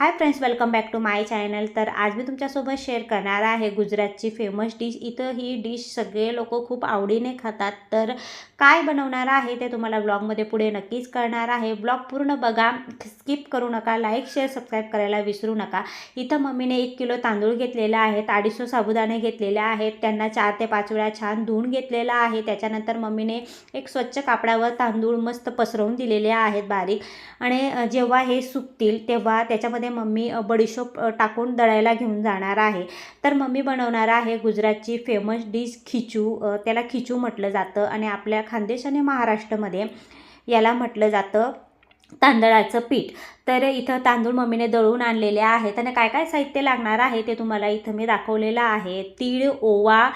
Hi friends welcome back to my channel तर आज मी तुमच्यासोबत शेअर करणार आहे गुजरातची फेमस डिश इथं ही डिश सगळे लोक खूप आवडीने खातात. तर काय बनवणार आहे ते तुम्हाला ब्लॉगमध्ये पुढे नक्कीच करणार आहे. ब्लॉग पूर्ण बघा स्किप करू नका लाईक शेअर सबस्क्राईब करायला विसरू नका. इथं मम्मीने एक किलो तांदूळ घेतलेला आहे अडीचशे साबुदाणे घेतलेले आहेत त्यांना चार ते पाच वेळा छान धुवून घेतलेला आहे. त्याच्यानंतर मम्मीने एक स्वच्छ कापडावर तांदूळ मस्त पसरवून दिलेले आहेत बारीक. आणि जेव्हा हे सुकतील तेव्हा त्याच्यामध्ये मम्मी बडीशोप टाकून दळायला घेऊन जाणार आहे. तर मम्मी बनवणार आहे गुजरातची फेमस डिश खिचू. त्याला खिचू म्हटलं जातं. आणि आपल्या खानदेश आणि महाराष्ट्रामध्ये याला म्हटलं जातं. तांदळाचं पीठ. तर इथं तांदूळ मम्मीने दळून आणलेले आहेत आणि काय काय साहित्य लागणार आहे ते तुम्हाला इथं मी दाखवलेलं आहे. तीळ ओवा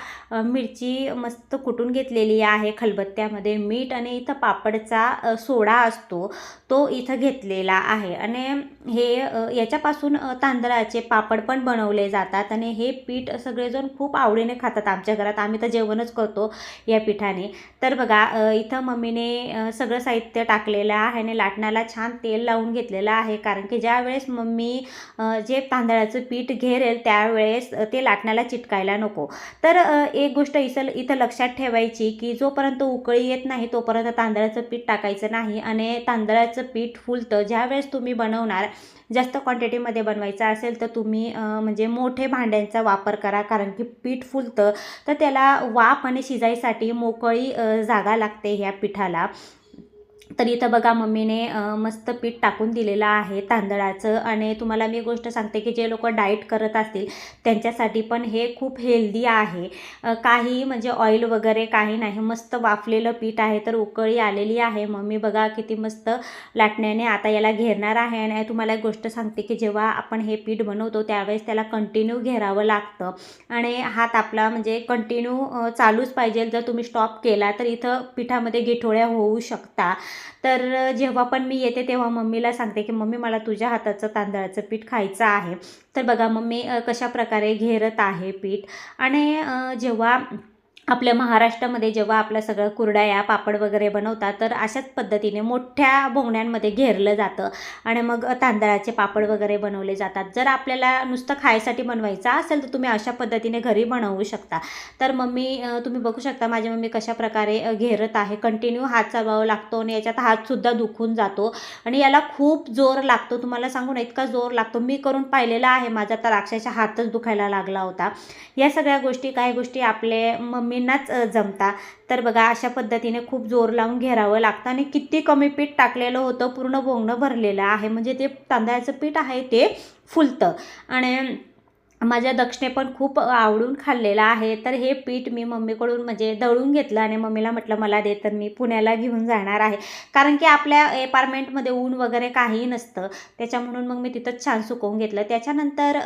मिरची मस्त कुटून घेतलेली आहे. खलबत्त्यामध्ये मीठ आणि इथं पापडचा सोडा असतो तो इथं घेतलेला आहे. आणि हे याच्यापासून तांदळाचे पापड पण बनवले जातात. आणि हे पीठ सगळेजण खूप आवडीने खातात आमच्या घरात. आम्ही तर जेवणच करतो या पिठाने. तर बघा इथं मम्मीने सगळं साहित्य टाकलेलं आहे आणि लाटणाला छान तेल लावून घेतलेलं आहे. कारण की ज्या वेळेस मम्मी जे तांदळाचं पीठ घेरेल त्यावेळेस ते लाटण्याला चिटकायला नको. तर एक गोष्ट इथं इथं लक्षात ठेवायची की जोपर्यंत उकळी येत नाही तोपर्यंत तांदळाचं पीठ टाकायचं नाही. आणि तांदळाचं पीठ फुलतं. ज्यावेळेस तुम्ही बनवणार जास्त क्वांटिटीमध्ये बनवायचं असेल तर तुम्ही म्हणजे मोठे भांड्यांचा वापर करा. कारण की पीठ फुलतं तर त्याला वाफ आणि शिजायसाठी मोकळी जागा लागते ह्या पिठाला. तर इथं बघा मम्मीने मस्त पीठ टाकून दिलेलं आहे तांदळाचं आणि तुम्हाला मी गोष्ट सांगते की जे लोक डाएट करत असतील त्यांच्यासाठी पण हे खूप हेल्दी आहे. काही म्हणजे ऑइल वगैरे काही नाही मस्त वाफलेलं पीठ आहे तर उकळी आलेली आहे. मम्मी बघा किती मस्त लाटण्याने आता याला घेरणार आहे आणि तुम्हाला एक गोष्ट सांगते की जेव्हा आपण हे पीठ बनवतो त्यावेळेस त्याला कंटिन्यू घेरावं लागतं. आणि हात आपला म्हणजे कंटिन्यू चालूच पाहिजे. जर तुम्ही स्टॉप केला तर इथं पिठामध्ये गिठोळ्या होऊ शकता. तर जेव्हा पण मी येते तेव्हा मम्मीला सांगते की मम्मी मला तुझ्या हाताचं तांदळाचं पीठ खायचं आहे. तर बघा मम्मी कशा प्रकारे घेरत आहे पीठ. आणि जेव्हा आपल्या महाराष्ट्रामध्ये जेव्हा आपलं सगळं कुरड्या पापड वगैरे बनवतात तर अशाच पद्धतीने मोठ्या बोंगण्यांमध्ये घेरलं जातं. आणि मग तांदळाचे पापड वगैरे बनवले जातात. जर आपल्याला नुसतं खायसाठी बनवायचं असेल तर तुम्ही अशा पद्धतीने घरी बनवू शकता. तर मम्मी तुम्ही बघू शकता माझी मम्मी कशा प्रकारे घेरत आहे. कंटिन्यू हात चालवावा लागतो आणि याच्यात हातसुद्धा दुखून जातो. आणि याला खूप जोर लागतो. तुम्हाला सांगून इतका जोर लागतो. मी करून पाहिलेला आहे. माझा तर अक्षरशः हातच दुखायला लागला होता. या सगळ्या गोष्टी काही गोष्टी आपले मम्मी मुलींनाच जमता. तर बघा अशा पद्धतीने खूप जोर लावून घेरावं लागतं आणि किती कमी पीठ टाकलेलं होतं पूर्ण बोंगणं भरलेलं आहे. म्हणजे ते तांदळाचं पीठ आहे ते फुलतं. आणि माझ्या दक्षिणे पण खूप आवडून खाल्लेलं आहे. तर हे पीठ मी मम्मीकडून म्हणजे दळून घेतलं आणि मम्मीला म्हटलं मला दे तर मी पुण्याला घेऊन जाणार आहे. कारण की आपल्या अपार्टमेंटमध्ये ऊन वगैरे काहीही नसतं. त्याच्या म्हणून मग मी तिथंच छान सुकवून घेतलं. त्याच्यानंतर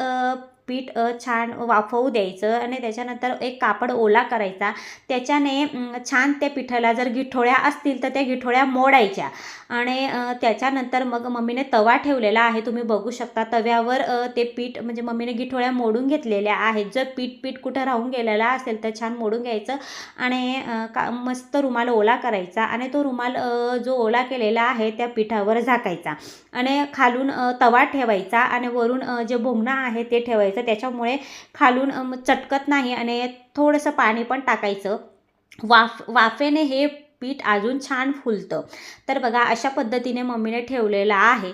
पीठ छान वाफवू द्यायचं आणि त्याच्यानंतर एक कापड ओला करायचा. त्याच्याने छान त्या पिठाला जर गिठोळ्या असतील तर त्या गिठोळ्या मोडायच्या. आणि त्याच्यानंतर मग मम्मीने तवा ठेवलेला आहे. तुम्ही बघू शकता तव्यावर ते पीठ म्हणजे मम्मीने गिठोळ्या मोडून घेतलेल्या आहेत. जर पीठ पीठ कुठं राहून गेलेला असेल तर छान मोडून घ्यायचं आणि का मस्त रुमाल ओला करायचा आणि तो रुमाल जो ओला केलेला आहे त्या पिठावर झाकायचा. आणि खालून तवा ठेवायचा आणि वरून जे भोंगणं आहे ते ठेवायचं. ठेवायचं. त्याच्यामुळे खालून चटकत नाही आणि थोडंसं पाणी पण टाकायचं. वाफ वाफेने हे पीठ अजून छान फुलतं. तर बघा अशा पद्धतीने मम्मीने ठेवलेलं आहे.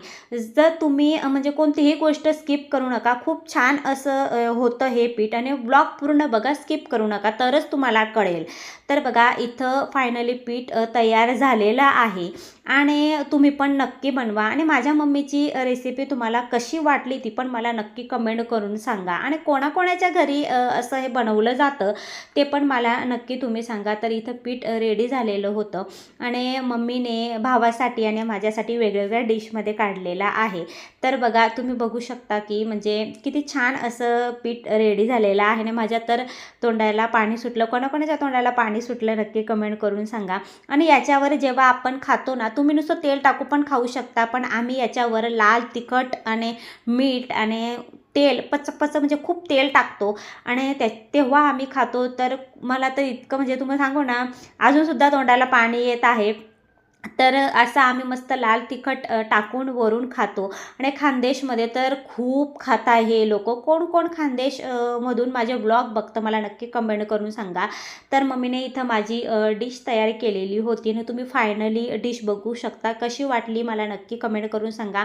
जर तुम्ही म्हणजे कोणतीही गोष्ट स्किप करू नका. खूप छान असं होतं हे पीठ. आणि ब्लॉग पूर्ण बघा स्किप करू नका. तरच तुम्हाला कळेल. तर बघा इथं फायनली पीठ तयार झालेलं आहे. आणि तुम्ही पण नक्की बनवा. आणि माझ्या मम्मीची रेसिपी तुम्हाला कशी वाटली ती पण मला नक्की कमेंट करून सांगा. आणि कोणाकोणाच्या घरी असं हे बनवलं जातं ते पण मला नक्की तुम्ही सांगा. तर इथं पीठ रेडी झालेलं होतं. आणि मम्मीने भावासाठी आणि माझ्यासाठी वेगवेगळ्या डिशमध्ये काढलेला आहे. तर बघा तुम्ही बघू शकता की म्हणजे किती छान असं पीठ रेडी झालेलं आहे. आणि माझ्या तर तोंडाला पाणी सुटलं. कोणाकोणाच्या तोंडाला पाणी सुटलं नक्की कमेंट करून सांगा. आणि याच्यावर जेव्हा आपण खातो ना तुम्ही नुसतं तेल टाकू पण खाऊ शकता पण आम्ही याच्यावर लाल तिखट आणि मीठ आणि तेल पच पच म्हणजे खूप तेल टाकतो. आणि त्या तेव्हा आम्ही खातो. तर मला तर इतकं म्हणजे तुम्ही सांगू ना अजूनसुद्धा तोंडाला पाणी येत आहे. तर असं आम्ही मस्त लाल तिखट टाकून वरून खातो. आणि खानदेशमध्ये तर खूप खाता हे लोक. कोण कोण खानदेश मधून माझे ब्लॉग बघतं मला नक्की कमेंट करून सांगा. तर मम्मीने इथं माझी डिश तयार केलेली होती आणि तुम्ही फायनली डिश बघू शकता. कशी वाटली मला नक्की कमेंट करून सांगा.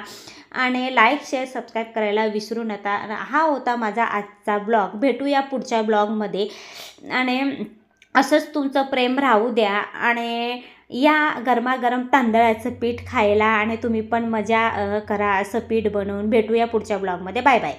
आणि लाईक शेअर सबस्क्राईब करायला विसरू नका. हा होता माझा आजचा ब्लॉग. भेटूया पुढच्या ब्लॉगमध्ये. आणि असंच तुमचं प्रेम राहू द्या. आणि या गरमागरम तांदळाचं पीठ खायला आणि तुम्ही पण मजा करा असं पीठ बनवून. भेटूया पुढच्या ब्लॉगमध्ये. Bye bye.